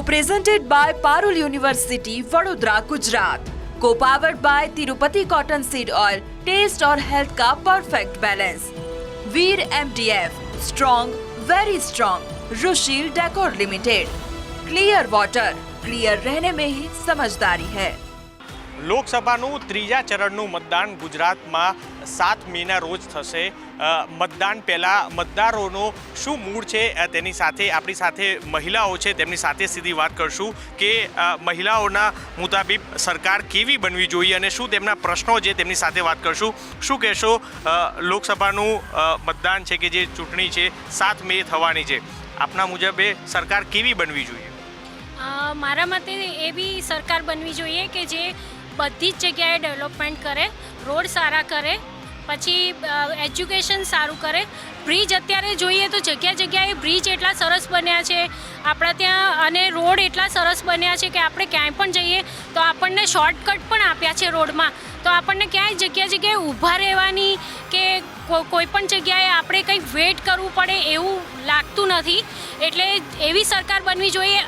Co-presented by Parul University, Vadodara, Gujarat. Co-powered by Tirupati Cotton Seed Oil. Taste और health का perfect balance. Veer MDF, strong, very strong. Rushil decor limited. Clear water, clear रहने में ही समझदारी है. લોકસભાનું ત્રીજા ચરણનું મતદાન ગુજરાતમાં સાત મેના રોજ થશે. મતદાન પહેલાં મતદારોનો શું મૂડ છે તેની સાથે, આપણી સાથે મહિલાઓ છે, તેમની સાથે સીધી વાત કરશું કે મહિલાઓના મુતાબિક સરકાર કેવી બનવી જોઈએ અને શું તેમના પ્રશ્નો છે તેમની સાથે વાત કરશું. શું કહેશો લોકસભાનું મતદાન છે કે જે ચૂંટણી છે, સાત મે થવાની છે. આપના મુજબ સરકાર કેવી બનવી જોઈએ? મારા મતે બી સરકાર બનવી જોઈએ કે જે બધી જ જગ્યાએ ડેવલપમેન્ટ કરે, રોડ સારા કરે પછી એજ્યુકેશન સારું કરે. બ્રિજ અત્યારે જોઈએ તો જગ્યા જગ્યાએ બ્રિજ એટલા સરસ બન્યા છે. આપણા ત્યાં અને રોડ એટલા સરસ બન્યા છે કે આપણે ક્યાંય પણ જઈએ તો આપણને શોર્ટકટ પણ આપ્યા છે રોડમાં. તો આપણને ક્યાંય જગ્યા જગ્યાએ ઊભા રહેવાની કે કોઈ પણ જગ્યાએ આપણે કંઈક વેઇટ કરવું પડે એવું લાગતું નથી. એટલે એવી સરકાર બનવી જોઈએ.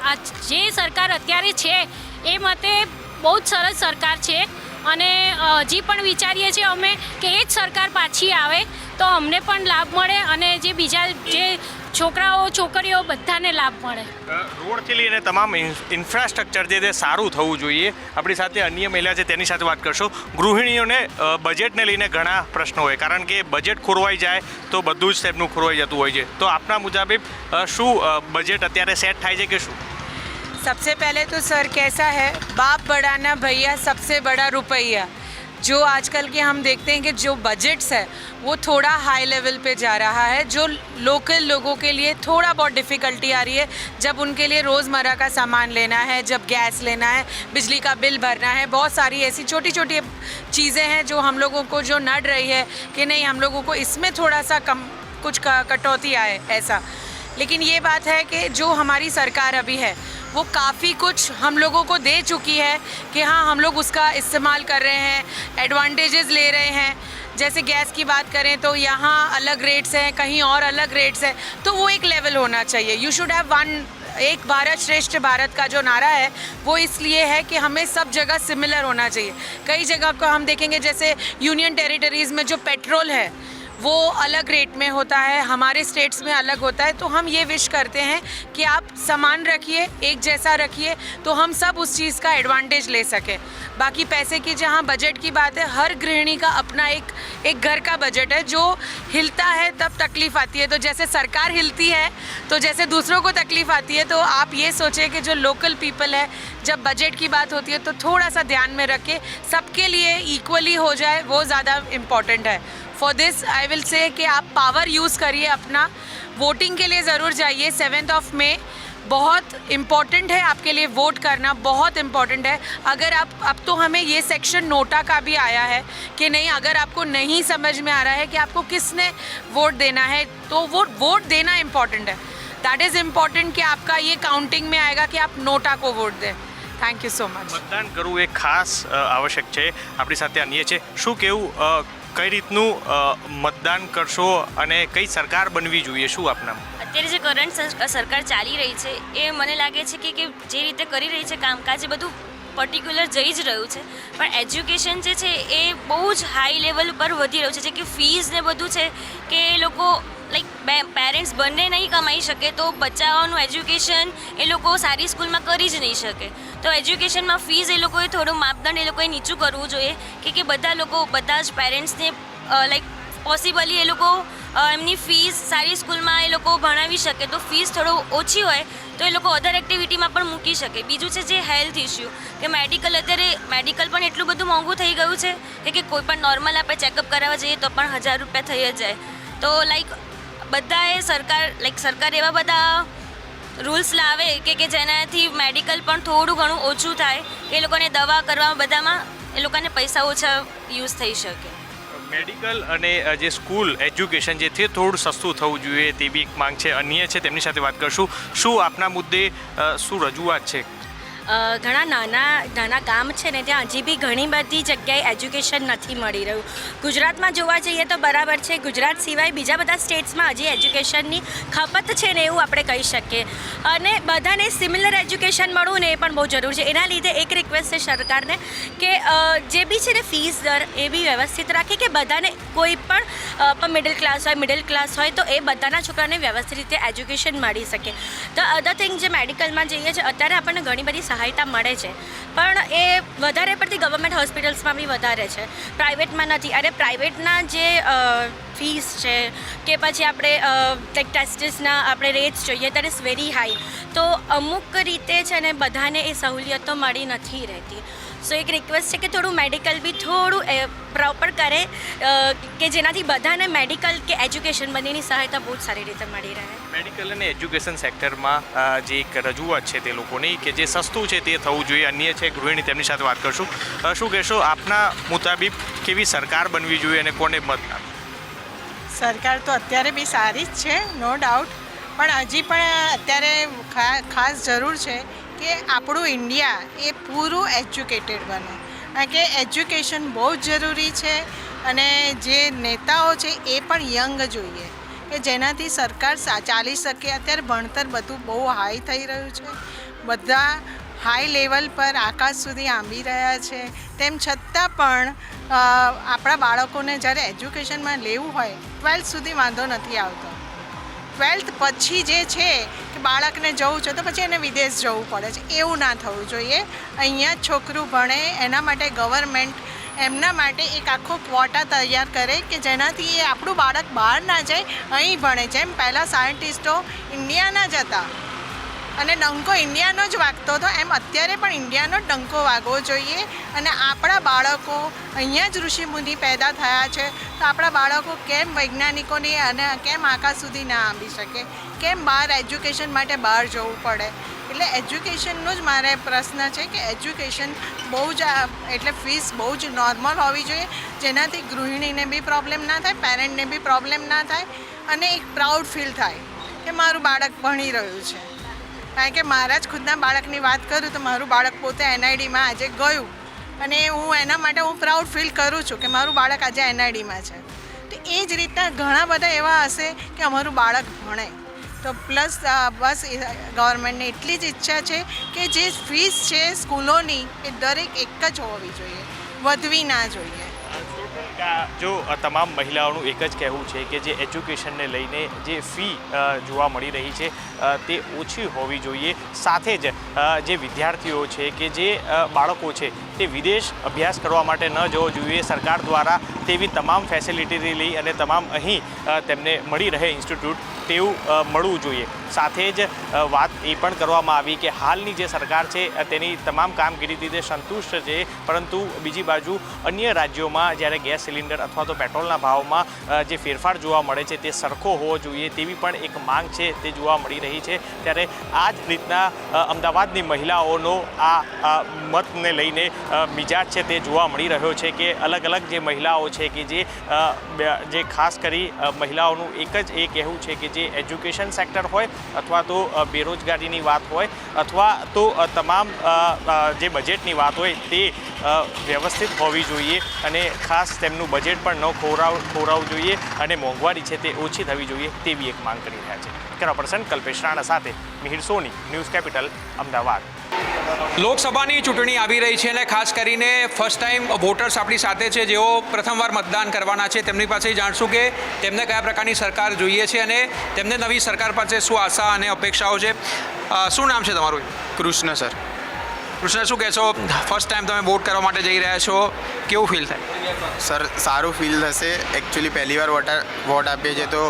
જે સરકાર અત્યારે છે, એ મતે બહુ જ સરસ સરકાર છે. અને હજી પણ વિચારીએ છીએ અમે કે એ જ સરકાર પાછી આવે, તો અમને પણ લાભ મળે અને જે બીજા જે છોકરાઓ, છોકરીઓ બધાને લાભ મળે. રોડથી લઈને તમામ ઇન- ઇન્ફ્રાસ્ટ્રક્ચર છે તે સારું થવું જોઈએ. આપણી સાથે અન્ય મહિલા છે તેની સાથે વાત કરશો. ગૃહિણીઓને બજેટને લઈને ઘણા પ્રશ્નો હોય. કારણ કે બજેટ ખોરવાઈ જાય તો બધું જ તેમનું ખોરવાઈ જતું હોય છે. તો આપના મુજબ શું બજેટ અત્યારે સેટ થાય છે કે શું? सबसे पहले तो सर कैसा है? बाप बड़ा ना भैया, सबसे बड़ा रुपया। जो आजकल के हम देखते हैं कि जो बजट्स है, वो थोड़ा हाई लेवल पे जा रहा है, जो लोकल लोगों के लिए थोड़ा बहुत डिफ़िकल्टी आ रही है। जब उनके लिए रोज़मर्रा का सामान लेना है, जब गैस लेना है, बिजली का बिल भरना है, बहुत सारी ऐसी छोटी छोटी चीज़ें हैं जो हम लोगों को जो नड़ रही है कि नहीं, हम लोगों को इसमें थोड़ा सा कम, कुछ कटौती आए ऐसा। लेकिन ये बात है कि जो हमारी सरकार अभी है वो काफ़ी कुछ हम लोगों को दे चुकी है कि हाँ हम लोग उसका इस्तेमाल कर रहे हैं एडवांटेजेस ले रहे हैं। जैसे गैस की बात करें तो यहाँ अलग रेट्स हैं, कहीं और अलग रेट्स हैं तो वो एक लेवल होना चाहिए। यू शुड हैव वन एक भारत श्रेष्ठ भारत का जो नारा है, वो इसलिए है कि हमें सब जगह सिमिलर होना चाहिए। कई जगह को हम देखेंगे, जैसे यूनियन टेरिटरीज़ में जो पेट्रोल है वो अलग रेट में होता है, हमारे स्टेट्स में अलग होता है तो हम ये विश करते हैं कि आप सामान रखिए, एक जैसा रखिए तो हम सब उस चीज़ का एडवांटेज ले सकें। बाकी पैसे की जहाँ बजट की बात है, हर गृहिणी का अपना एक एक घर का बजट है, जो हिलता है तब तकलीफ़ आती है। तो जैसे सरकार हिलती है तो जैसे दूसरों को तकलीफ़ आती है तो आप ये सोचें कि जो लोकल पीपल है, जब बजट की बात होती है तो थोड़ा सा ध्यान में रखें, सबके लिए इक्वली हो जाए, वो ज़्यादा इंपॉर्टेंट है। For this I will say कि आप पावर यूज़ करिए अपना वोटिंग के लिए ज़रूर जाइए सेवेंथ ऑफ मे बहुत इम्पॉर्टेंट है आपके लिए वोट करना बहुत इम्पॉर्टेंट है अगर आप अब तो हमें ये सेक्शन नोटा का भी आया है कि नहीं अगर आपको नहीं समझ में आ रहा है कि आपको किसने वोट देना है तो वो वोट देना इम्पॉर्टेंट है दैट इज़ इम्पॉर्टेंट कि आपका ये काउंटिंग में आएगा कि आप नोटा को वोट दें થેન્ક યુ સો મચ મતદાન કરવું એ ખાસ અ, આવશ્યક છે આપણી સાથે અન્ય છે શું કેવું અ, કઈ રીતનું મતદાન કરશો અને કઈ સરકાર બનવી જોઈએ? શું આપના અત્યારે જે કરંટ સરકાર ચાલી રહી છે, એ મને લાગે છે કે જે રીતે કરી રહી છે કામકાજ, એ બધું પર્ટિક્યુલર જઈ જ રહ્યું છે. પણ એજ્યુકેશન જે છે એ બહુ જ હાઈ લેવલ પર વધી રહ્યું છે. જે કે ફીઝ ને બધું છે કે એ લોકો લાઈક પેરેન્ટ્સ બંને નહીં કમાઈ શકે તો બચ્ચાઓનું એજ્યુકેશન એ લોકો સારી સ્કૂલમાં કરી જ નહીં શકે. તો એજ્યુકેશનમાં ફીઝ એ લોકોએ થોડું માપદંડ એ લોકોએ નીચું કરવું જોઈએ કે કે બધા લોકો, બધા જ પેરેન્ટ્સને લાઈક પોસિબલી એ લોકો એમની ફીસ સારી સ્કૂલમાં એ લોકો ભણાવી શકે, તો ફીસ થોડો ઓછી હોય, તો એ લોકો અધર એક્ટિવિટીમાં પણ મૂકી શકે. બીજું છે જે હેલ્થ ઇસ્યુ કે મેડિકલ અત્યારે મેડિકલ પણ એટલું બધું મોંઘું થઈ ગયું છે, કે કે કોઈ પણ નોર્મલ આપણે ચેકઅપ કરાવવા જઈએ તો પણ હજાર રૂપિયા થઈ જ જાય. તો લાઈક બધાએ સરકાર લાઈક સરકાર એવા બધા રૂલ્સ લાવે કે કે જેનાથી મેડિકલ પણ થોડું ઘણું ઓછું થાય એ લોકોને દવા કરવામાં બધામાં એ લોકોને પૈસા ઓછા યુઝ થઈ શકે. મેડિકલ અને જે સ્કૂલ એજ્યુકેશન જે છે, થોડું સસ્તું થવું જોઈએ તેવી એક માંગ છે. અન્ય છે, તેમની સાથે વાત કરશું. શું આપના મુદ્દે શું રજૂઆત છે? ઘણા નાના નાના ગામ છે ને ત્યાં હજી બી ઘણી બધી જગ્યાએ એજ્યુકેશન નથી મળી રહ્યું. ગુજરાતમાં જોવા જઈએ તો બરાબર છે. ગુજરાત સિવાય બીજા બધા સ્ટેટ્સમાં હજી એજ્યુકેશનની ખપત છે ને એવું આપણે કહી શકીએ. અને બધાને સિમિલર એજ્યુકેશન મળવું ને એ પણ બહુ જરૂર છે. એના લીધે એક રિક્વેસ્ટ છે સરકારને કે જે બી છે ને ફીસ દર એ બી વ્યવસ્થિત રાખે કે બધાને કોઈ પણ મિડલ ક્લાસ હોય મિડલ ક્લાસ હોય તો એ બધાના છોકરાને વ્યવસ્થિત રીતે એજ્યુકેશન મળી શકે. ધ અધર થિંગ જે મેડિકલમાં જઈએ છીએ, અત્યારે આપણને ઘણી બધી સહાયતા મળે છે. પણ એ વધારે પડતી ગવર્મેન્ટ હોસ્પિટલ્સમાં બી વધારે છે. પ્રાઇવેટમાં નથી. અને પ્રાઇવેટના જે ફીસ છે કે પછી આપણે લાઈક ટેસ્ટિસના આપણે રેટ્સ જોઈએ ત્યારે ઇઝ વેરી હાઈ તો અમુક રીતે છે ને બધાને એ સહુલિયતો મળી નથી રહેતી. સો એક રિક્વેસ્ટ છે કે થોડું મેડિકલ બી થોડું પ્રોપર કરે કે જેનાથી બધાને મેડિકલ કે એજ્યુકેશન બંનેની સહાયતા બહુ જ સારી રીતે મળી રહે. મેડિકલ અને એજ્યુકેશન સેક્ટરમાં જે એક રજૂઆત છે તે લોકોની કે જે સસ્તું છે તે થવું જોઈએ. અન્ય છે ગૃહિણી તેમની સાથે વાત કરશું. શું કહેશો આપના મુતાબિક કેવી સરકાર બનવી જોઈએ અને કોને મત સરકાર તો અત્યારે બી સારી જ છે નો ડાઉટ પણ હજી પણ અત્યારે ખા- ખાસ જરૂર છે કે આપણું ઇન્ડિયા એ પૂરું એજ્યુકેટેડ બને. કારણ કે એજ્યુકેશન બહુ જ જરૂરી છે અને જે નેતાઓ છે એ પણ યંગ જોઈએ. કે જેનાથી સરકાર સા- ચાલી શકે. અત્યારે ભણતર બધું બહુ હાઈ થઈ રહ્યું છે. બધા હાઈ લેવલ પર આકાશ સુધી આંબી રહ્યા છે. તેમ છતાં પણ આપણા બાળકોને જ્યારે એજ્યુકેશનમાં લેવું હોય, ટ્વેલ્થ સુધી વાંધો નથી આવતો. ટ્વેલ્થ પછી જે છે કે બાળકને જવું છે તો પછી એને વિદેશ જવું પડે છે. એવું ના થવું જોઈએ. અહીંયા છોકરું ભણે એના માટે ગવર્મેન્ટ એમના માટે એક આખો ક્વોટા તૈયાર કરે કે જેનાથી એ આપણું બાળક બહાર ના જાય, અહીં ભણે. જેમ પહેલાં સાયન્ટિસ્ટો ઇન્ડિયાના જ હતા. અને ડંકો ઇન્ડિયાનો જ વાગતો હતો. એમ અત્યારે પણ ઇન્ડિયાનો જ ડંકો વાગવો જોઈએ. અને આપણા બાળકો, અહીંયા જ ઋષિમુનિ પેદા થયા છે. તો આપણા બાળકો કેમ વૈજ્ઞાનિકોની અને કેમ આકાશ સુધી ના આંબી શકે? કેમ બહાર એજ્યુકેશન માટે બહાર જવું પડે? એટલે એજ્યુકેશનનો જ મારે પ્રશ્ન છે કે એજ્યુકેશન બહુ જ, એટલે ફીસ બહુ જ નોર્મલ હોવી જોઈએ. જેનાથી ગૃહિણીને બી પ્રોબ્લેમ ના થાય, પેરેન્ટને બી પ્રોબ્લેમ ના થાય અને એક પ્રાઉડ ફીલ થાય કે મારું બાળક ભણી રહ્યું છે. કારણ કે મારા જ ખુદના બાળકની વાત કરું તો મારું બાળક પોતે એનઆઈડીમાં આજે ગયું. અને હું એના માટે હું પ્રાઉડ ફીલ કરું છું કે મારું બાળક આજે એનઆઈડીમાં છે. તો એ જ રીતના ઘણા બધા એવા હશે કે અમારું બાળક ભણે. તો પ્લસ બસ ગવર્મેન્ટને એટલી જ ઈચ્છા છે કે જે ફીસ છે સ્કૂલોની એ દરેક એક જ હોવી જોઈએ. વધવી ના જોઈએ. જો તમામ મહિલાઓનું એક જ કહેવું છે કે જે એજ્યુકેશનને લઈને જે ફી જોવા મળી રહી છે તે ઓછી હોવી જોઈએ. સાથે જ જે વિદ્યાર્થીઓ છે કે જે બાળકો છે, તે વિદેશ અભ્યાસ કરવા માટે ન જવો જોઈએ. સરકાર દ્વારા તેવી તમામ ફેસિલિટી લઈ અને તમામ અહીં તેમને મળી રહે ઇન્સ્ટિટ્યૂટ તેવું મળવું જોઈએ. સાથે જ વાત એ પણ કરવામાં આવી કે હાલની જે સરકાર છે તેની તમામ કામગીરીથી તે સંતુષ્ટ છે. પરંતુ બીજી બાજુ અન્ય રાજ્યોમાં જ્યારે ગેસ સિલિન્ડર અથવા તો પેટ્રોલના ભાવમાં જે ફેરફાર જોવા મળે છે, તે સરખો હોવો જોઈએ તેવી પણ એક માંગ છે, તે જોવા મળી રહી છે. ત્યારે આ જ રીતના અમદાવાદની મહિલાઓનો આ મતને લઈને મિજાજ છે તે જોવા મળી રહ્યો છે કે અલગ અલગ જે મહિલાઓ છે કે જે ખાસ કરી મહિલાઓનું એક જ એ કહેવું છે કે જે એજ્યુકેશન સેક્ટર હોય અથવા તો બેરોજગારીની વાત હોય અથવા તો તમામ જે બજેટની વાત હોય તે વ્યવસ્થિત હોવી જોઈએ અને ખાસ તેમનું બજેટ પણ ન ખોરાવ, ખોરાવવું જોઈએ અને મોંઘવારી છે તે ઓછી થવી જોઈએ તેવી એક માંગ કરી રહ્યા છે. કેરા પર્સન કલ્પેશ રાણા સાથે મિહિર સોની, ન્યૂઝ કેપિટલ, અમદાવાદ. લોકસભાની ચૂંટણી આવી રહી છે અને ખાસ કરીને ફર્સ્ટ ટાઈમ વોટર્સ આપણી સાથે છે જેઓ પ્રથમવાર મતદાન કરવાના છે. તેમની પાસે જાણશું કે તેમને કયા પ્રકારની સરકાર જોઈએ છે અને તેમને નવી સરકાર પાસે શું આશા અને અપેક્ષાઓ છે. શું નામ છે તમારું? કૃષ્ણ સર. કૃષ્ણ શું કહેશો? ફર્સ્ટ ટાઈમ તમે વોટ કરવા માટે જઈ રહ્યા છો. કેવું ફીલ થાય? સર સારું ફીલ થશે. એકચ્યુઅલી પહેલીવાર વોટ વોટ આપીએ છીએ તો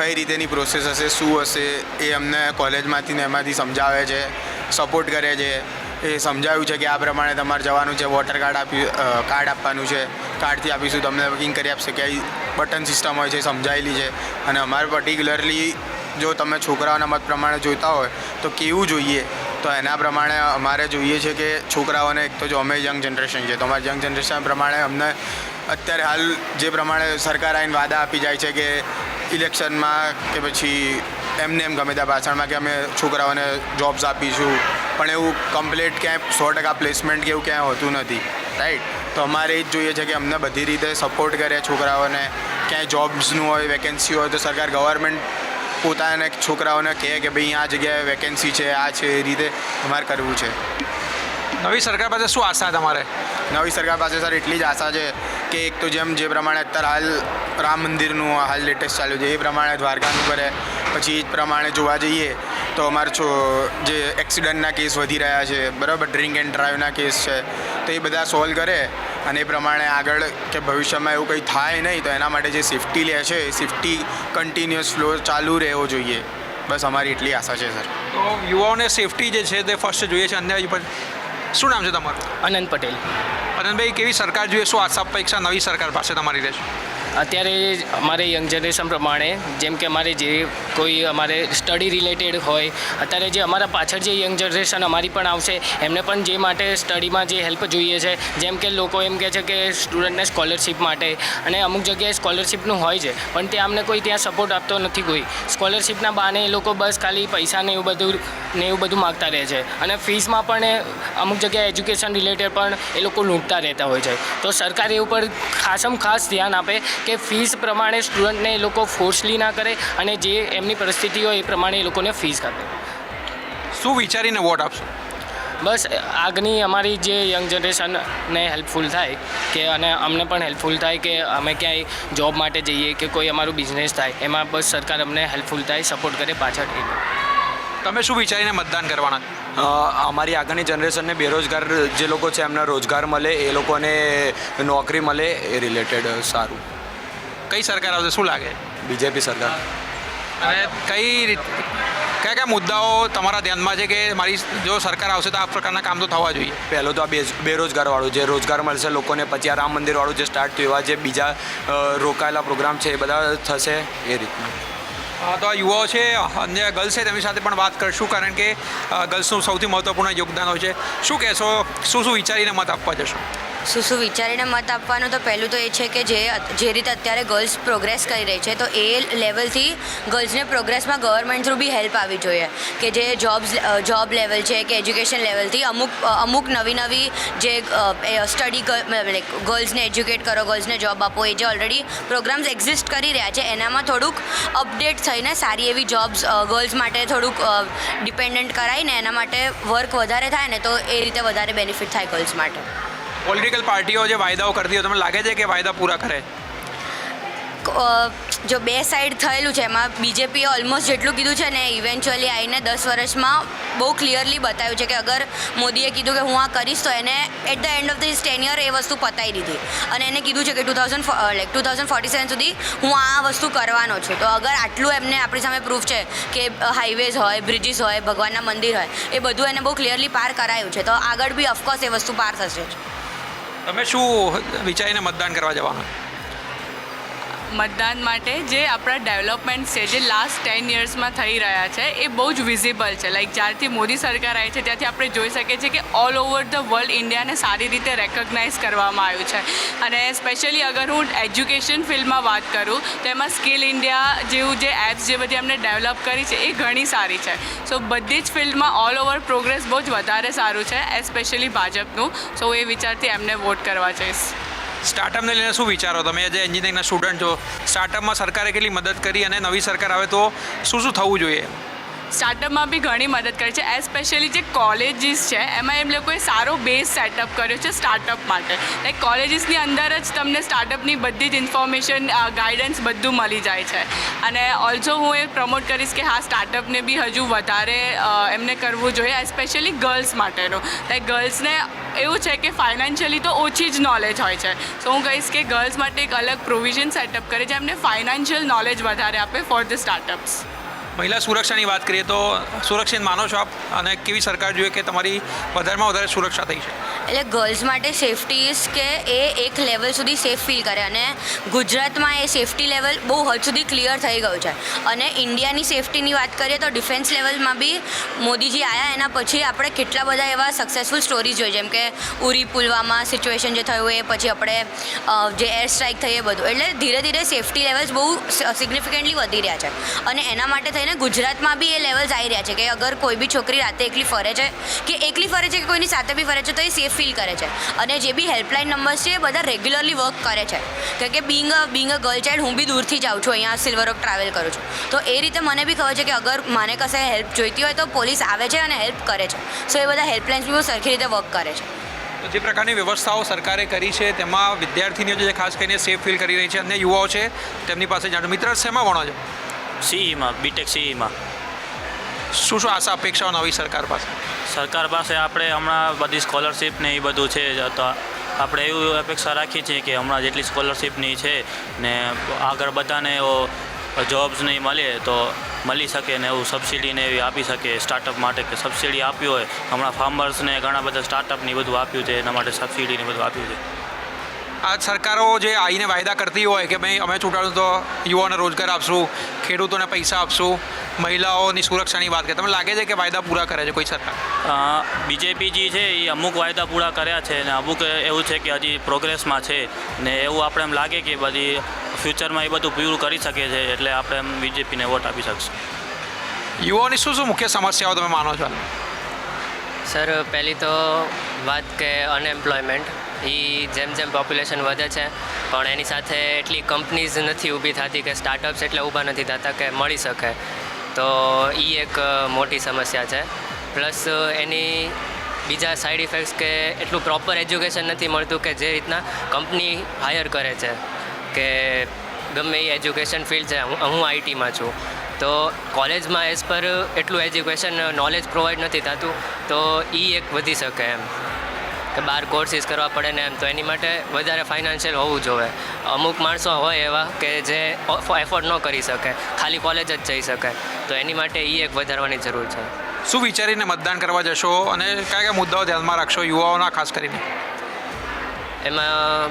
કઈ રીતેની પ્રોસેસ હશે, શું હશે, એ અમને કોલેજમાંથી ને એમાંથી સમજાવે છે સપોર્ટ કરે છે. એ સમજાવ્યું છે કે આ પ્રમાણે તમારે જવાનું છે વોટર કાર્ડ આપ્યું કાર્ડ આપવાનું છે. કાર્ડથી આપીશું, તમને બુકિંગ કરી આપશે. કે બટન સિસ્ટમ હોય છે સમજાયેલી છે. અને અમારે પર્ટિક્યુલરલી જો તમે છોકરાઓના મત પ્રમાણે જોઈતા હોય, તો કેવું જોઈએ? તો એના પ્રમાણે અમારે જોઈએ છે કે છોકરાઓને એક તો જો અમે યંગ જનરેશન છે, તો અમારે યંગ જનરેશન પ્રમાણે અમને અત્યારે હાલ જે પ્રમાણે સરકાર આવીને વાદા આપી જાય છે કે ઇલેક્શનમાં કે પછી એમને એમ ગમે ત્યાં ભાષણમાં કે અમે છોકરાઓને જોબ્સ આપીશું. પણ એવું કમ્પ્લીટ ક્યાંય સો ટકા પ્લેસમેન્ટ કે એવું ક્યાંય હોતું નથી રાઈટ તો અમારે એ જ જોઈએ છે કે અમને બધી રીતે સપોર્ટ કરે છોકરાઓને. ક્યાંય જોબ્સનું હોય વેકેન્સી હોય તો સરકાર ગવર્મેન્ટ પોતાને છોકરાઓને કહે કે ભાઈ આ જગ્યાએ વેકેન્સી છે આ છે એ રીતે અમારે કરવું છે. નવી સરકાર પાસે શું આશા તમારે? નવી સરકાર પાસે સર એટલી જ આશા છે કે એક તો જેમ જે પ્રમાણે અત્યારે હાલ રામ મંદિરનું હાલ લેટેસ્ટ ચાલ્યું છે, એ પ્રમાણે દ્વારકાનું કરે પછી એ જ પ્રમાણે જોવા જઈએ તો અમારે છો જે એક્સિડન્ટના કેસ વધી રહ્યા છે, બરાબર ડ્રિંક એન્ડ ડ્રાઈવના કેસ છે, તો એ બધા સોલ્વ કરે અને એ પ્રમાણે આગળ કે ભવિષ્યમાં એવું કંઈ થાય નહીં તો એના માટે જે સેફટી લે છે, એ સેફ્ટી કન્ટિન્યુઅસ ફ્લો ચાલુ રહેવો જોઈએ. બસ અમારી એટલી આશા છે સર તો યુવાઓને સેફ્ટી જે છે તે ફર્સ્ટ જોઈએ છે, અન્ય શું નામ છે તમારું? અનંત પટેલ. અનંતભાઈ કેવી સરકાર જોઈએ? શું આશા અપેક્ષા નવી સરકાર પાસે તમારી રહેશે? અત્યારે અમારે યંગ જનરેશન પ્રમાણે, જેમ કે અમારે જે કોઈ અમારે સ્ટડી રિલેટેડ હોય, અત્યારે જે અમારા પાછળ જે યંગ જનરેશન અમારી પણ આવશે, એમને પણ જે માટે સ્ટડીમાં જે હેલ્પ જોઈએ છે, જેમ કે લોકો એમ કહે છે કે સ્ટુડન્ટને સ્કોલરશિપ માટે, અને અમુક જગ્યાએ સ્કોલરશિપનું હોય છે, પણ ત્યાં અમને કોઈ ત્યાં સપોર્ટ આપતો નથી કોઈ. સ્કોલરશિપના બહાને એ લોકો બસ ખાલી પૈસા ને એવું બધું, ને એવું બધું માગતા રહે છે, અને ફીસમાં પણ એ અમુક જગ્યાએ એજ્યુકેશન રિલેટેડ પણ એ લોકો લૂંટતા રહેતા હોય છે. તો સરકાર એ ઉપર ખાસમ ખાસ ધ્યાન આપે કે ફીસ પ્રમાણે સ્ટુડન્ટને એ લોકો ફોર્સલી ના કરે અને જે એમની પરિસ્થિતિ હોય એ પ્રમાણે એ લોકોને ફીસ આપે શું વિચારીને વોટ આપશો? બસ આગની અમારી જે યંગ જનરેશનને હેલ્પફુલ થાય કે અને અમને પણ હેલ્પફુલ થાય કે અમે ક્યાંય જોબ માટે જઈએ કે કોઈ અમારું બિઝનેસ થાય એમાં બસ સરકાર અમને હેલ્પફુલ થાય સપોર્ટ કરે પાછળ એ. તમે શું વિચારીને મતદાન કરવાના? અમારી આગળની જનરેશનને બેરોજગાર જે લોકો છે એમને રોજગાર મળે એ લોકોને નોકરી મળે એ રિલેટેડ સારું. કઈ સરકાર આવશે? શું લાગે? બીજેપી સરકાર. અને કઈ રીત કયા કયા મુદ્દાઓ તમારા ધ્યાનમાં છે કે મારી જો સરકાર આવશે તો આ પ્રકારના કામ તો થવા જોઈએ? પહેલો તો આ બેરોજગારવાળું જે રોજગાર મળશે લોકોને પછી આ રામ મંદિરવાળું જે સ્ટાર્ટ થયું એવા જે બીજા રોકાયેલા પ્રોગ્રામ છે એ બધા થશે એ રીતના. હા તો આ યુવાઓ છે અન્ય ગર્લ્સ છે તેમની સાથે પણ વાત કરશું કારણ કે ગર્લ્સનું સૌથી મહત્ત્વપૂર્ણ યોગદાન હોય છે. શું કહેશો? શું શું વિચારીને મત આપવા જશો? શું શું વિચારીને મત આપવાનું? તો પહેલું તો એ છે કે જે જે રીતે અત્યારે ગર્લ્સ પ્રોગ્રેસ કરી રહી છે, તો એ લેવલથી ગર્લ્સને પ્રોગ્રેસમાં ગવર્મેન્ટ થ્રુ બી હેલ્પ આવી જોઈએ. કે જે જોબ્સ જોબ લેવલ છે, કે એજ્યુકેશન લેવલથી અમુક અમુક નવી નવી જે સ્ટડી લાઈક ગર્લ્સને એજ્યુકેટ કરો ગર્લ્સને જોબ આપો, એ જે ઓલરેડી પ્રોગ્રામ્સ એક્ઝિસ્ટ કરી રહ્યા છે, એનામાં થોડુંક અપડેટ થઈને સારી એવી જોબ્સ ગર્લ્સ માટે થોડુંક ડિપેન્ડન્ટ કરાવીને એના માટે વર્ક વધારે થાય ને તો એ રીતે વધારે બેનિફિટ થાય ગર્લ્સ માટે. પોલિટિકલ પાર્ટીઓ જે વાયદાઓ કરતી હોય, તમને લાગે છે કે વાયદા પૂરા કરે? જો બે સાઈડ થયેલું છે, એમાં બીજેપીએ ઓલમોસ્ટ જેટલું કીધું છે ને ઇવેન્ચ્યુઅલી આવીને દસ વર્ષમાં બહુ ક્લિયરલી બતાવ્યું છે કે અગર મોદીએ કીધું કે હું આ કરીશ, તો એને at the end of this ten year એ વસ્તુ પતાવી દીધી. અને એને કીધું છે કે two thousand like two thousand forty seven સુધી હું આ વસ્તુ કરવાનો છું. તો અગર આટલું એમને આપણી સામે પ્રૂફ છે કે હાઈવેઝ હોય બ્રિજીસ હોય, ભગવાનના મંદિર હોય, એ બધું એને બહુ ક્લિયરલી પાર કરાયું છે. તો આગળ બી ઓફકોર્સ એ વસ્તુ પાર થશે જ. તમે શું વિચારીને મતદાન કરવા જવાના? મતદાન માટે જે આપણા ડેવલપમેન્ટ છે, જે લાસ્ટ ટેન યર્સમાં થઈ રહ્યા છે, એ બહુ જ વિઝિબલ છે. લાઈક જ્યારથી મોદી સરકાર આવી છે ત્યાંથી આપણે જોઈ શકીએ છીએ કે ઓલ ઓવર ધ વર્લ્ડ ઇન્ડિયાને સારી રીતે રેકગ્નાઇઝ કરવામાં આવ્યું છે. અને સ્પેશિયલી અગર હું એજ્યુકેશન ફિલ્ડમાં વાત કરું, તો એમાં સ્કિલ ઇન્ડિયા જેવું જે એપ્સ જે બધી અમને ડેવલપ કરી છે, એ ઘણી સારી છે. સો બધી જ ફિલ્ડમાં ઓલ ઓવર પ્રોગ્રેસ બહુ જ વધારે સારું છે એસ્પેશિયલી ભાજપનું. સો એ વિચારથી એમને વોટ કરવા જઈશ. સ્ટાર્ટઅપને લઈને શું વિચારો તમે? જે એન્જિનિયરિંગના સ્ટુડન્ટ છો. સ્ટાર્ટઅપમાં સરકારે કેટલી મદદ કરી અને નવી સરકાર આવે તો શું શું થવું જોઈએ? સ્ટાર્ટઅપમાં બી ઘણી મદદ કરી છે એસ્પેશિયલી જે કોલેજીસ છે, એમાં એમ લોકોએ સારો બેઝ સેટઅપ કર્યો છે સ્ટાર્ટઅપ માટે. લાઈક કોલેજીસની અંદર જ તમને સ્ટાર્ટઅપની બધી જ ઇન્ફોર્મેશન ગાઈડન્સ બધું મળી જાય છે. અને ઓલ્સો હું એ પ્રમોટ કરીશ કે હા સ્ટાર્ટઅપને બી હજુ વધારે એમને કરવું જોઈએ એસ્પેશિયલી ગર્લ્સ માટેનું. લાઈક ગર્લ્સને એવું છે કે ફાઇનાન્શિયલી તો ઓછી જ નોલેજ હોય છે. સો હું કહીશ કે ગર્લ્સ માટે એક અલગ પ્રોવિઝન સેટઅપ કરે, જે એમને ફાઇનાન્શિયલ નોલેજ વધારે આપે ફોર ધ સ્ટાર્ટઅપ્સ મહિલા સુરક્ષાની વાત કરીએ તો સુરક્ષિત માનો છો આપ? અને કેવી સરકાર જોઈએ કે તમારી વધારેમાં વધારે સુરક્ષા થઈ છે એટલે ગર્લ્સ માટે સેફટી ઇઝ કે એ એક લેવલ સુધી સેફ ફીલ કરે અને ગુજરાતમાં એ સેફટી લેવલ બહુ હદ સુધી ક્લિયર થઈ ગયું છે. અને ઇન્ડિયાની સેફટીની વાત કરીએ તો ડિફેન્સ લેવલમાં બી મોદીજી આવ્યા એના પછી આપણે કેટલા બધા એવા સક્સેસફુલ સ્ટોરીઝ જોઈએ જેમ કે ઉરી પુલવામા સિચ્યુએશન જે થયું, એ પછી આપણે જે એર સ્ટ્રાઇક થઈ, એ બધું. એટલે ધીરે ધીરે સેફટી લેવલ્સ બહુ સિગ્નિફિકન્ટલી વધી રહ્યા છે. અને એના માટે થઈને ગુજરાતમાં બી એ લેવલ્સ આવી રહ્યા છે કે અગર કોઈ બી છોકરી રાતે એકલી ફરે છે, કે એકલી ફરે છે કે કોઈની સાથે બી ફરે છે, તો એ સેફ ફીલ કરે છે. અને જે બી હેલ્પલાઇન નંબર્સ છે એ બધા રેગ્યુલરલી વર્ક કરે છે. કારણ કે being being a girl child હું બી દૂરથી જાઉં છું, અહીંયા સિલ્વર ઓક ટ્રાવેલ કરું છું. તો એ રીતે મને બી ખબર છે કે અગર મને કશે હેલ્પ જોઈતી હોય તો પોલીસ આવે છે અને હેલ્પ કરે છે. સો એ બધા હેલ્પલાઇન્સ બી સરખી રીતે વર્ક કરે છે. તો જે પ્રકારની વ્યવસ્થાઓ સરકારે કરી છે, તેમાં વિદ્યાર્થીનીઓ જે ખાસ કરીને સેફ ફીલ કરી રહી છે અને યુવાઓ છે, તેમની પાસે જાણો. મિત્ર, શેમાં ભણો છો? સીઈમાં બીટેક સીઈમાં. શું શું આશા અપેક્ષાઓ નવી સરકાર પાસે? સરકાર પાસે આપણે હમણાં બધી સ્કોલરશિપ ને એ બધું છે તો આપણે એવું અપેક્ષા રાખીએ છીએ કે હમણાં જેટલી સ્કોલરશીપની છે ને આગળ બધાને એવો જોબ્સ નહીં મળે તો મળી શકે ને એવું સબસિડીને એવી આપી શકે સ્ટાર્ટઅપ માટે કે સબસિડી આપ્યું હોય. હમણાં ફાર્મર્સને ઘણા બધા સ્ટાર્ટઅપની બધું આપ્યું છે એના માટે સબસિડીને બધું આપ્યું છે. આ સરકારો જે આવીને વાયદા કરતી હોય કે ભાઈ અમે ચૂંટાડું તો યુવાઓને રોજગાર આપશું ખેડૂતોને પૈસા આપશું મહિલાઓની સુરક્ષાની વાત કરે તમને લાગે છે કે વાયદા પૂરા કરે છે કોઈ સરકાર? બીજેપી જે છે એ અમુક વાયદા પૂરા કર્યા છે ને અમુક એવું છે કે હજી પ્રોગ્રેસમાં છે ને એવું આપણે એમ લાગે કે બધી ફ્યુચરમાં એ બધું પૂરું કરી શકે છે એટલે આપણે એમ બીજેપીને વોટ આપી શકશું. યુવાઓની શું શું મુખ્ય સમસ્યાઓ તમે માનો છો? સર પહેલી તો વાત કે અનએમ્પ્લોયમેન્ટ. એ જેમ જેમ પોપ્યુલેશન વધે છે, પણ એની સાથે એટલી કંપનીઝ નથી ઊભી થતી કે સ્ટાર્ટઅપ્સ એટલે ઊભા નથી થતા કે મળી શકે. તો એ એક મોટી સમસ્યા છે. પ્લસ એની બીજા સાઈડ ઇફેક્ટ્સ કે એટલું પ્રોપર એજ્યુકેશન નથી મળતું કે જે રીતના કંપની હાયર કરે છે. કે ગમે એ એજ્યુકેશન ફિલ્ડ છે, હું હું આઈટીમાં છું. તો કોલેજમાં એઝ પર એટલું એજ્યુકેશન નોલેજ પ્રોવાઈડ નથી થતું, તો એ એક વધી શકે એમ. કે બહાર કોર્સિસ કરવા પડે ને એમ. તો એની માટે વધારે ફાઇનાન્શિયલ હોવું જોઈએ. અમુક માણસો હોય એવા કે જે એફોર્ડ ન કરી શકે ખાલી કોલેજ જ જઈ શકે. તો એની માટે એ એક વધારવાની જરૂર છે. શું વિચારીને મતદાન કરવા જશો? અને કયા કયા મુદ્દાઓ ધ્યાનમાં રાખશો યુવાઓના ખાસ કરીને? એમાં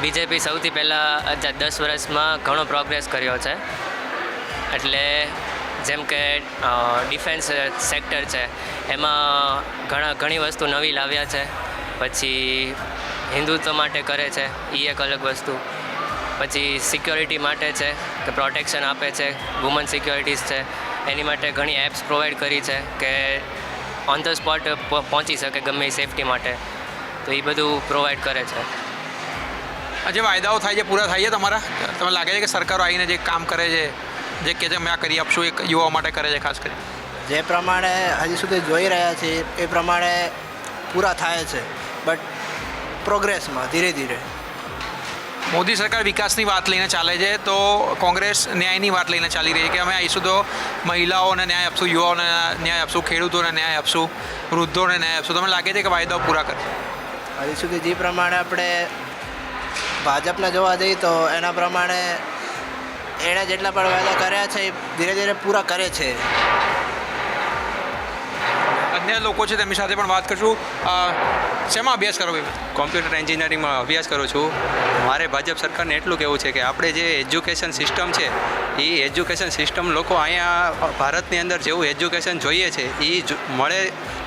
બીજેપી સૌથી પહેલાં દસ વર્ષમાં ઘણો પ્રોગ્રેસ કર્યો છે. એટલે જેમ કે ડિફેન્સ સેક્ટર છે. એમાં ઘણા ઘણી વસ્તુ નવી લાવ્યા છે. પછી હિન્દુત્વ માટે કરે છે એ એક અલગ વસ્તુ. પછી સિક્યોરિટી માટે છે કે પ્રોટેક્શન આપે છે વુમન સિક્યોરિટીઝ છે એની માટે ઘણી એપ્સ પ્રોવાઈડ કરી છે કે ઓન ધ સ્પોટ પહોંચી શકે ગમે એ સેફટી માટે. તો એ બધું પ્રોવાઈડ કરે છે. આ જે વાયદાઓ થાય છે પૂરા થાય છે તમારા? તમને લાગે છે કે સરકારો આવીને જે કામ કરે છે જે કે છે મેં આ કરી આપશું એક યુવાઓ માટે કરે છે ખાસ કરી જે પ્રમાણે હજી સુધી જોઈ રહ્યા છીએ એ પ્રમાણે પૂરા થાય છે. બટ પ્રોગ્રેસમાં ધીરે ધીરે. મોદી સરકાર વિકાસની વાત લઈને ચાલે છે તો કોંગ્રેસ ન્યાયની વાત લઈને ચાલી રહી છે કે અમે આવીશું તો મહિલાઓને ન્યાય આપશું યુવાઓને ન્યાય આપશું ખેડૂતોને ન્યાય આપશું વૃદ્ધોને ન્યાય આપશું. તમને લાગે છે કે વાયદાઓ પૂરા કરશે હજી સુધી જે પ્રમાણે આપણે ભાજપને જોવા જઈએ તો એના પ્રમાણે એણે જેટલા પણ વાયદા કર્યા છે એ ધીરે ધીરે પૂરા કરે છે. અન્ય લોકો છે તેમની સાથે પણ વાત કરશું. શેમાં અભ્યાસ કરો ભાઈ? કોમ્પ્યુટર એન્જિનિયરિંગમાં અભ્યાસ કરું છું. મારે ભાજપ સરકારને એટલું કહેવું છે કે આપણે જે એજ્યુકેશન સિસ્ટમ છે, એ એજ્યુકેશન સિસ્ટમ લોકો અહીંયા ભારતની અંદર જેવું એજ્યુકેશન જોઈએ છે, એ મળે,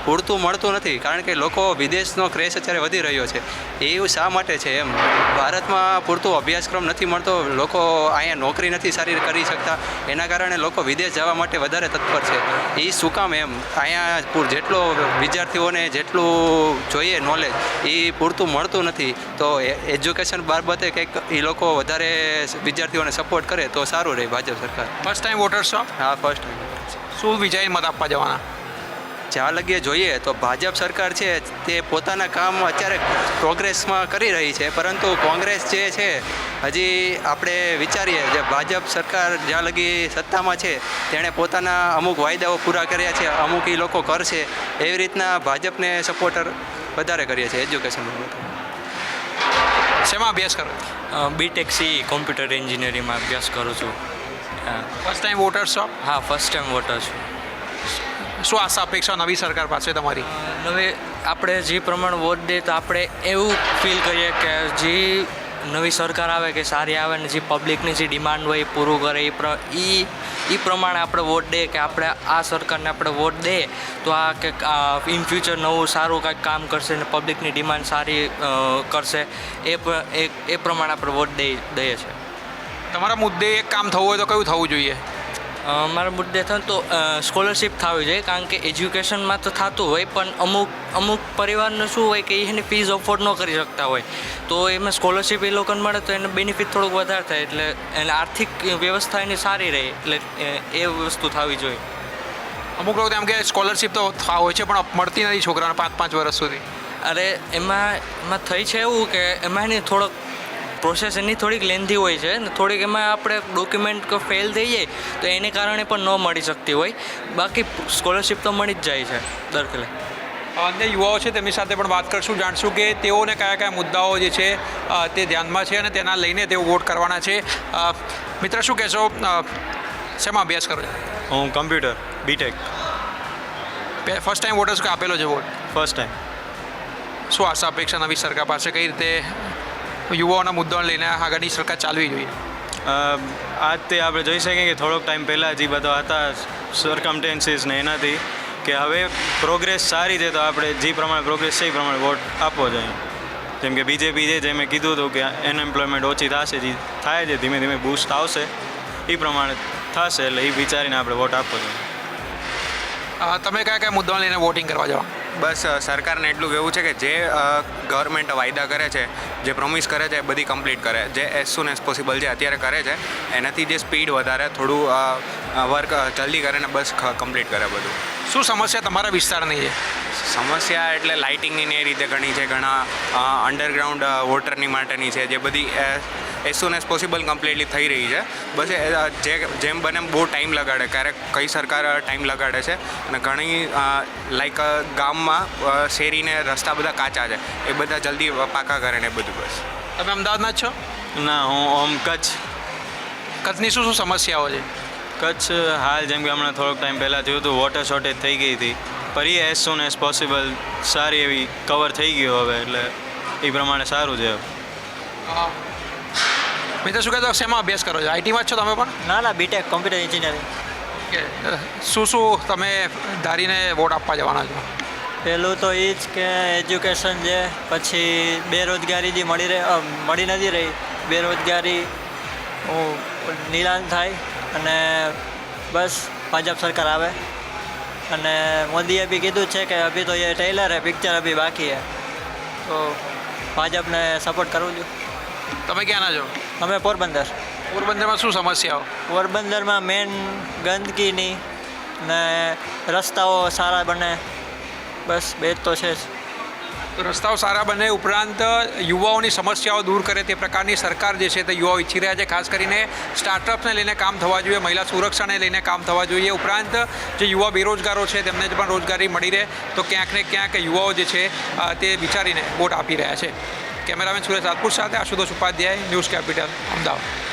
પૂરતું મળતું નથી. કારણ કે લોકો વિદેશનો ક્રેશ અત્યારે વધી રહ્યો છે. એવું શા માટે છે એમ? ભારતમાં પૂરતો અભ્યાસક્રમ નથી મળતો, લોકો અહીંયા નોકરી નથી સારી કરી શકતા. એના કારણે લોકો વિદેશ જવા માટે વધારે તત્પર છે. એ શું કામ એમ? અહીંયા જેટલો વિદ્યાર્થીઓને જેટલું જોઈએ નોલેજ એ પૂરતું મળતું નથી તો એજ્યુકેશન બાબતે કંઈક એ લોકો વધારે વિદ્યાર્થીઓને સપોર્ટ કરે તો સારું રહે ભાજપ સરકાર. ફર્સ્ટ ટાઈમ વોટર છો? હા ફર્સ્ટ ટાઈમ શું વિજય મત આપવા જવાના? જ્યાં લગીએ જોઈએ તો ભાજપ સરકાર છે તે પોતાના કામ અત્યારે પ્રોગ્રેસમાં કરી રહી છે પરંતુ કોંગ્રેસ જે છે હજી આપણે વિચારીએ જે ભાજપ સરકાર જ્યાં લગી સત્તામાં છે તેણે પોતાના અમુક વાયદાઓ પૂરા કર્યા છે અમુક એ લોકો કરશે એવી રીતના ભાજપને સપોર્ટર વધારે કરીએ છીએ એજ્યુકેશન શેમાં અભ્યાસ કરો બીટેક સી કોમ્પ્યુટર એન્જિનિયરિંગમાં અભ્યાસ કરું છું. ફર્સ્ટ ટાઈમ વોટર્સ છો? હા ફર્સ્ટ ટાઈમ વોટર છું. શું આશા અપેક્ષા નવી સરકાર પાસે તમારી? હવે આપણે જે પ્રમાણે વોટ દે તો આપણે એવું ફીલ કરીએ કે જે નવી સરકાર આવે કે સારી આવે ને જે પબ્લિકની જે ડિમાન્ડ હોય એ પૂરું કરે, એ પ્ર એ એ પ્રમાણે આપણે વોટ દે કે આપણે આ સરકારને આપણે વોટ દે, તો આ કે ઇન ફ્યુચર નવું સારું કાંઈક કામ કરશે ને પબ્લિકની ડિમાન્ડ સારી કરશે, એ એ પ્રમાણે આપણે વોટ દઈ દઈએ છીએ. તમારા મુદ્દે એક કામ થવું હોય તો કયું થવું જોઈએ? મારા મુદ્દે થયો તો સ્કોલરશિપ થવી જોઈએ કારણ કે એજ્યુકેશનમાં તો થતું હોય પણ અમુક અમુક પરિવારનું શું હોય કે એની ફીસ અફોર્ડ ન કરી શકતા હોય. તો એમાં સ્કોલરશિપ એ લોકોને મળે તો એને બેનિફિટ થોડુંક વધારે થાય એટલે એને આર્થિક વ્યવસ્થા એની સારી રહે એટલે એ એ વસ્તુ થવી જોઈએ. અમુક લોકો એમ કે સ્કોલરશિપ તો હોય છે પણ મળતી નથી છોકરાને પાંચ પાંચ વર્ષ સુધી. અરે એમાં એમાં થઈ છે એવું કે એમાં એને થોડોક પ્રોસેસ એની થોડીક લેન્ધી હોય છે ને થોડીક એમાં આપણે ડોક્યુમેન્ટ ફેલ થઈ જાય તો એને કારણે પણ ન મળી શકતી હોય. બાકી સ્કોલરશિપ તો મળી જ જાય છે દરખલે અન્ય યુવાઓ છે તેમની સાથે પણ વાત કરશું જાણશું કે તેઓને કયા કયા મુદ્દાઓ જે છે તે ધ્યાનમાં છે અને તેના લઈને તેઓ વોટ કરવાના છે. મિત્ર શું કહેશો? શેમાં અભ્યાસ કરો છો? હું computer B Tech first time voters આપેલો છે વોટ ફર્સ્ટ ટાઈમ શું આશા અપેક્ષા નવી સરકાર પાસે કઈ રીતે યુવાઓના મુદ્દાઓને લઈને આગળની સરકાર ચાલવી જોઈએ. આજ તે આપણે જોઈ શકીએ કે થોડોક ટાઈમ પહેલાં જે બધા હતા સરકમટેન્સીસ ને એનાથી કે હવે પ્રોગ્રેસ સારી છે તો આપણે જે પ્રમાણે પ્રોગ્રેસ છે એ પ્રમાણે વોટ આપવો જોઈએ. જેમ કે બીજેપી છે જે મેં કીધું હતું કે અનએમ્પ્લોયમેન્ટ ઓછી થશે જે થાય છે ધીમે ધીમે બૂસ્ટ આવશે એ પ્રમાણે થશે એટલે એ વિચારીને આપણે વોટ આપવો જોઈએ. તમે કયા કયા મુદ્દાઓને લઈને વોટિંગ કરવા જાઓ? બસ સરકારને એટલું કહેવું છે કે જે ગવર્મેન્ટ વાયદા કરે છે જે પ્રોમિસ કરે છે એ બધી કમ્પ્લીટ કરે. જે એઝ સુન એઝ પોસિબલ જે અત્યારે કરે છે એનાથી જે સ્પીડ વધારે થોડું વર્ક જલ્દી કરે ને બસ કમ્પ્લીટ કરે બધું. શું સમસ્યા તમારા વિસ્તારની છે? સમસ્યા એટલે લાઇટિંગની ને એ રીતે ઘણી છે ઘણા અંડરગ્રાઉન્ડ વોટરની માટેની છે જે બધી as soon as possible completely થઈ રહી છે. બસ જે જેમ બને એમ બહુ ટાઈમ લગાડે. ક્યારેક કઈ સરકાર ટાઈમ લગાડે છે અને ઘણી લાઈક ગામમાં શેરીને રસ્તા બધા કાચા છે. એ બધા જલ્દી પાકા કરે ને એ બધું બસ. તમે અમદાવાદના જ છો? ના હું ઓમ કચ્છ. કચ્છની શું શું સમસ્યાઓ છે? કચ્છ હાલ જેમ કે હમણાં થોડોક ટાઈમ પહેલાં થયું હતું વોટર શોર્ટેજ થઈ ગઈ હતી. પર એ એઝ સુન એઝ પોસિબલ સારી એવી કવર થઈ ગયું હવે એટલે એ પ્રમાણે સારું છે. મિત્ર શું કહેતો? શેમાં અભ્યાસ કરો છો? આઈટીમાં જ છો તમે પણ? ના ના બીટેક કોમ્પ્યુટર એન્જિનિયરિંગ કે, શું શું તમે ધારીને વોટ આપવા જવાના છો? પહેલું તો એ જ કે એજ્યુકેશન છે પછી બેરોજગારી જે મળી રહે મળી નથી રહી બેરોજગારી નિદાન થાય અને બસ ભાજપ સરકાર આવે. અને મોદીએ બી કીધું છે કે અભી તો એ ટ્રેલર હે પિક્ચર અભી બાકી હે. તો ભાજપને સપોર્ટ કરવું જોઈએ. તમે ક્યાંના છો અમે પોરબંદર. પોરબંદરમાં શું સમસ્યાઓ? પોરબંદરમાં મેન ગંદકીની ને રસ્તાઓ સારા બને. બસ બે જ તો છે જ. રસ્તાઓ સારા બને ઉપરાંત યુવાઓની સમસ્યાઓ દૂર કરે તે પ્રકારની સરકાર જે છે તે યુવાઓ ઈચ્છી રહ્યા છે ખાસ કરીને સ્ટાર્ટઅપ્સને લઈને કામ થવા જોઈએ મહિલા સુરક્ષાને લઈને કામ થવા જોઈએ. ઉપરાંત જે યુવા બેરોજગારો છે તેમને પણ રોજગારી મળી રહે. તો ક્યાંક ને ક્યાંક યુવાઓ જે છે તે વિચારીને વોટ આપી રહ્યા છે. કેમેરામેન સુરેશ રાજપૂત સાથે આશુતોષ ઉપાધ્યાય ન્યૂઝ કેપિટલ અમદાવાદ